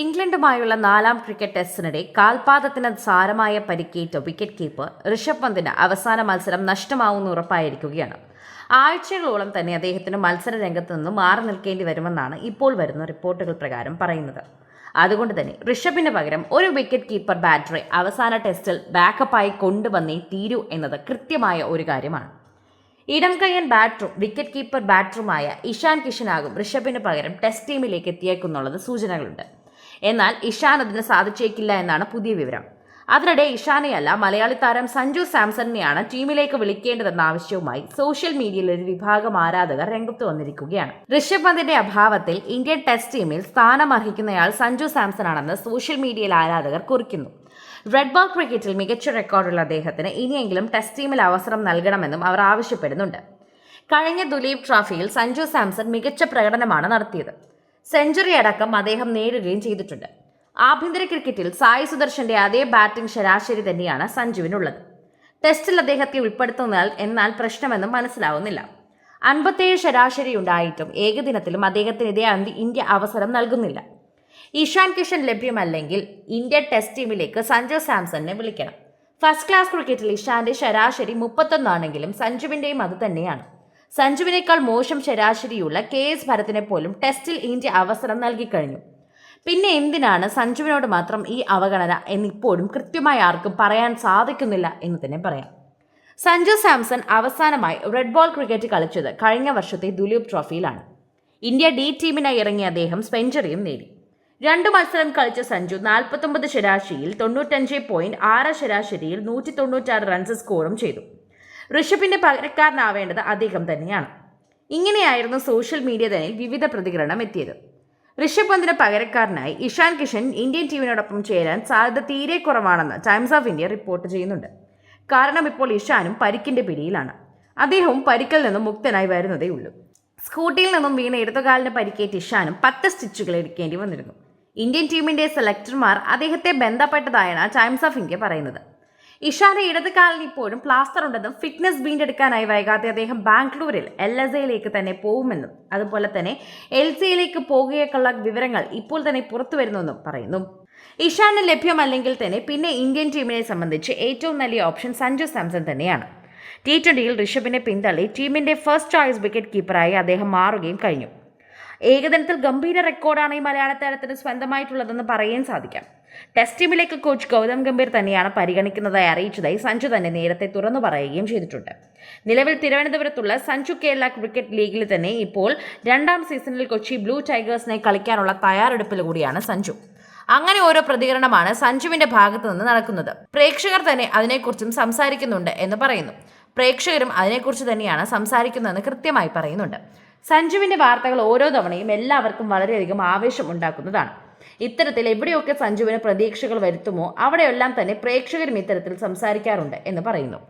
ഇംഗ്ലണ്ടുമായുള്ള നാലാം ക്രിക്കറ്റ് ടെസ്റ്റിനിടെ കാൽപാദത്തിന് സാരമായ പരിക്കേറ്റ വിക്കറ്റ് കീപ്പർ ഋഷഭ് പന്തിന് അവസാന മത്സരം നഷ്ടമാവുമെന്ന് ഉറപ്പായിരിക്കുകയാണ്. ആഴ്ചകളോളം തന്നെ അദ്ദേഹത്തിന് മത്സര രംഗത്ത് നിന്ന് മാറി നിൽക്കേണ്ടി വരുമെന്നാണ് ഇപ്പോൾ വരുന്ന റിപ്പോർട്ടുകൾ പ്രകാരം പറയുന്നത്. അതുകൊണ്ട് തന്നെ ഋഷഭിന് പകരം ഒരു വിക്കറ്റ് കീപ്പർ ബാറ്ററെ അവസാന ടെസ്റ്റിൽ ബാക്കപ്പായി കൊണ്ടുവന്നേ തീരൂ എന്നത് കൃത്യമായ ഒരു കാര്യമാണ്. ഇടം കയ്യൻ ബാറ്ററും വിക്കറ്റ് കീപ്പർ ബാറ്ററുമായ ഇഷാൻ കിഷനാകും ഋഷഭിന് പകരം ടെസ്റ്റ് ടീമിലേക്ക് എത്തിയേക്കുന്നുള്ളത് സൂചനകളുണ്ട്. എന്നാൽ ഇഷാൻ അതിന് സാധിച്ചേക്കില്ല എന്നാണ് പുതിയ വിവരം. അതിനിടെ ഇഷാനെയല്ല മലയാളി താരം സഞ്ജു സാംസണിനെയാണ് ടീമിലേക്ക് വിളിക്കേണ്ടതെന്ന ആവശ്യവുമായി സോഷ്യൽ മീഡിയയിൽ ഒരു വിഭാഗം ആരാധകർ രംഗത്ത് വന്നിരിക്കുകയാണ്. ഋഷഭ് പന്തിന്റെ അഭാവത്തിൽ ഇന്ത്യൻ ടെസ്റ്റ് ടീമിൽ സ്ഥാനം അർഹിക്കുന്നയാൾ സഞ്ജു സാംസൺ ആണെന്ന് സോഷ്യൽ മീഡിയയിൽ ആരാധകർ കുറിക്കുന്നു. റെഡ് ബോൾ ക്രിക്കറ്റിൽ മികച്ച റെക്കോർഡുള്ള അദ്ദേഹത്തിന് ഇനിയെങ്കിലും ടെസ്റ്റ് ടീമിൽ അവസരം നൽകണമെന്നും അവർ ആവശ്യപ്പെടുന്നുണ്ട്. കഴിഞ്ഞ ദുലീപ് ട്രോഫിയിൽ സഞ്ജു സാംസൺ മികച്ച പ്രകടനമാണ് നടത്തിയത്. സെഞ്ചുറി അടക്കം അദ്ദേഹം നേടുകയും ചെയ്തിട്ടുണ്ട്. ആഭ്യന്തര ക്രിക്കറ്റിൽ സായി സുദർശന്റെ അതേ ബാറ്റിംഗ് ശരാശരി തന്നെയാണ് സഞ്ജുവിനുള്ളത്. ടെസ്റ്റിൽ അദ്ദേഹത്തെ ഉൾപ്പെടുത്തുന്നതിനാൽ എന്നാൽ പ്രശ്നമെന്നും മനസ്സിലാവുന്നില്ല. അൻപത്തേഴ് ശരാശരി ഉണ്ടായിട്ടും ഏകദിനത്തിലും അദ്ദേഹത്തിന് ഇതേ ഇന്ത്യ അവസരം നൽകുന്നില്ല. ഇഷാൻ കിഷൻ ലഭ്യമല്ലെങ്കിൽ ഇന്ത്യ ടെസ്റ്റ് ടീമിലേക്ക് സഞ്ജു സാംസണിനെ വിളിക്കണം. ഫസ്റ്റ് ക്ലാസ് ക്രിക്കറ്റിൽ ഇഷാന്റെ ശരാശരി മുപ്പത്തൊന്നാണെങ്കിലും സഞ്ജുവിന്റെയും അത് തന്നെയാണ്. സഞ്ജുവിനേക്കാൾ മോശം ശരാശരിയുള്ള കെ എസ് ഭരത്തിനെ പോലും ടെസ്റ്റിൽ ഇന്ത്യ അവസരം നൽകിക്കഴിഞ്ഞു പിന്നെ എന്തിനാണ് സഞ്ജുവിനോട് മാത്രം ഈ അവഗണന എന്നിപ്പോഴും കൃത്യമായി ആർക്കും പറയാൻ സാധിക്കുന്നില്ല എന്ന് തന്നെ പറയാം. സഞ്ജു സാംസൺ അവസാനമായി റെഡ് ബോൾ ക്രിക്കറ്റ് കളിച്ചത് കഴിഞ്ഞ വർഷത്തെ ദുലീപ് ട്രോഫിയിലാണ്. ഇന്ത്യ ഡി ടീമിനായി ഇറങ്ങിയ അദ്ദേഹം സെഞ്ചുറിയും നേടി. രണ്ട് മത്സരം കളിച്ച സഞ്ജു നാൽപ്പത്തൊമ്പത് ശരാശരിയിൽ തൊണ്ണൂറ്റഞ്ച് പോയിന്റ് ആറ് ശരാശരിയിൽ നൂറ്റി തൊണ്ണൂറ്റാറ് റൺസ് സ്കോറും ചെയ്തു. ഋഷഭിന്റെ പകരക്കാരനാവേണ്ടത് അദ്ദേഹം തന്നെയാണ്. ഇങ്ങനെയായിരുന്നു സോഷ്യൽ മീഡിയ തന്നെ വിവിധ പ്രതികരണം എത്തിയത്. ഋഷഭ് പന്തിന് പകരക്കാരനായി ഇഷാൻ കിഷൻ ഇന്ത്യൻ ടീമിനോടൊപ്പം ചേരാൻ സാധ്യത തീരെ കുറവാണെന്ന് ടൈംസ് ഓഫ് ഇന്ത്യ റിപ്പോർട്ട് ചെയ്യുന്നുണ്ട്. കാരണം ഇപ്പോൾ ഇഷാനും പരിക്കിന്റെ പിടിയിലാണ്. അദ്ദേഹവും പരിക്കിൽ നിന്നും മുക്തനായി വരുന്നതേ ഉള്ളൂ. സ്കൂട്ടിയിൽ നിന്നും വീണ ഇടതുകാലിന് പരിക്കേറ്റ് ഇഷാനും പത്ത് സ്റ്റിച്ചുകൾ എടുക്കേണ്ടി വന്നിരുന്നു. ഇന്ത്യൻ ടീമിന്റെ സെലക്ടർമാർ അദ്ദേഹത്തെ ബന്ധപ്പെട്ടതായാണ് ടൈംസ് ഓഫ് ഇന്ത്യ പറയുന്നത്. ഇഷാന്റെ ഇടത് കാലിൽ ഇപ്പോഴും പ്ലാസ്റ്റർ ഉണ്ടെന്നും ഫിറ്റ്നസ് വീണ്ടെടുക്കാനായി വൈകാതെ അദ്ദേഹം ബാംഗ്ലൂരിൽ എൽ എസ് എയിലേക്ക് തന്നെ പോകുമെന്നും അതുപോലെ തന്നെ എൽ സിയിലേക്ക് പോകുകയൊക്കെയുള്ള വിവരങ്ങൾ ഇപ്പോൾ തന്നെ പുറത്തു വരുന്നുവെന്നും പറയുന്നു. ഇഷാന് ലഭ്യമല്ലെങ്കിൽ തന്നെ പിന്നെ ഇന്ത്യൻ ടീമിനെ സംബന്ധിച്ച് ഏറ്റവും നല്ല ഓപ്ഷൻ സഞ്ജു സാംസൺ തന്നെയാണ്. ടി ട്വന്റിയിൽ ഋഷഭിനെ പിന്തള്ളി ടീമിന്റെ ഫസ്റ്റ് ചോയ്സ് വിക്കറ്റ് കീപ്പറായി അദ്ദേഹം മാറുകയും കഴിഞ്ഞു. ഏകദിനത്തിൽ ഗംഭീര റെക്കോർഡാണ് ഈ മലയാള താരത്തിന് സ്വന്തമായിട്ടുള്ളതെന്ന് പറയാൻ സാധിക്കാം. ടെസ്റ്റ് ടീമിലേക്ക് കോച്ച് ഗൗതം ഗംഭീർ തന്നെയാണ് പരിഗണിക്കുന്നതായി അറിയിച്ചതായി സഞ്ജു തന്നെ നേരത്തെ തുറന്നു പറയുകയും ചെയ്തിട്ടുണ്ട്. നിലവിൽ തിരുവനന്തപുരത്തുള്ള സഞ്ജു കേരള ക്രിക്കറ്റ് ലീഗിൽ തന്നെ ഇപ്പോൾ രണ്ടാം സീസണിൽ കൊച്ചി ബ്ലൂ ടൈഗേഴ്സിനെ കളിക്കാനുള്ള തയ്യാറെടുപ്പിൽ കൂടിയാണ് സഞ്ജു. അങ്ങനെ ഓരോ പ്രതികരണമാണ് സഞ്ജുവിന്റെ ഭാഗത്തു നിന്ന് നടക്കുന്നത്. പ്രേക്ഷകർ തന്നെ അതിനെക്കുറിച്ചും സംസാരിക്കുന്നുണ്ട് എന്ന് പറയുന്നു. പ്രേക്ഷകരും അതിനെക്കുറിച്ച് തന്നെയാണ് സംസാരിക്കുന്നതെന്ന് കൃത്യമായി പറയുന്നുണ്ട്. സഞ്ജുവിന്റെ വാർത്തകൾ ഓരോ തവണയും എല്ലാവർക്കും വളരെയധികം ആവേശം ഉണ്ടാക്കുന്നതാണ്. ഇത്തരത്തിൽ എവിടെയൊക്കെ സഞ്ജുവിന് പ്രതീക്ഷകൾ വരുത്തുമോ അവിടെയെല്ലാം തന്നെ പ്രേക്ഷകരും ഇത്തരത്തിൽ സംസാരിക്കാറുണ്ട് എന്ന് പറയുന്നു.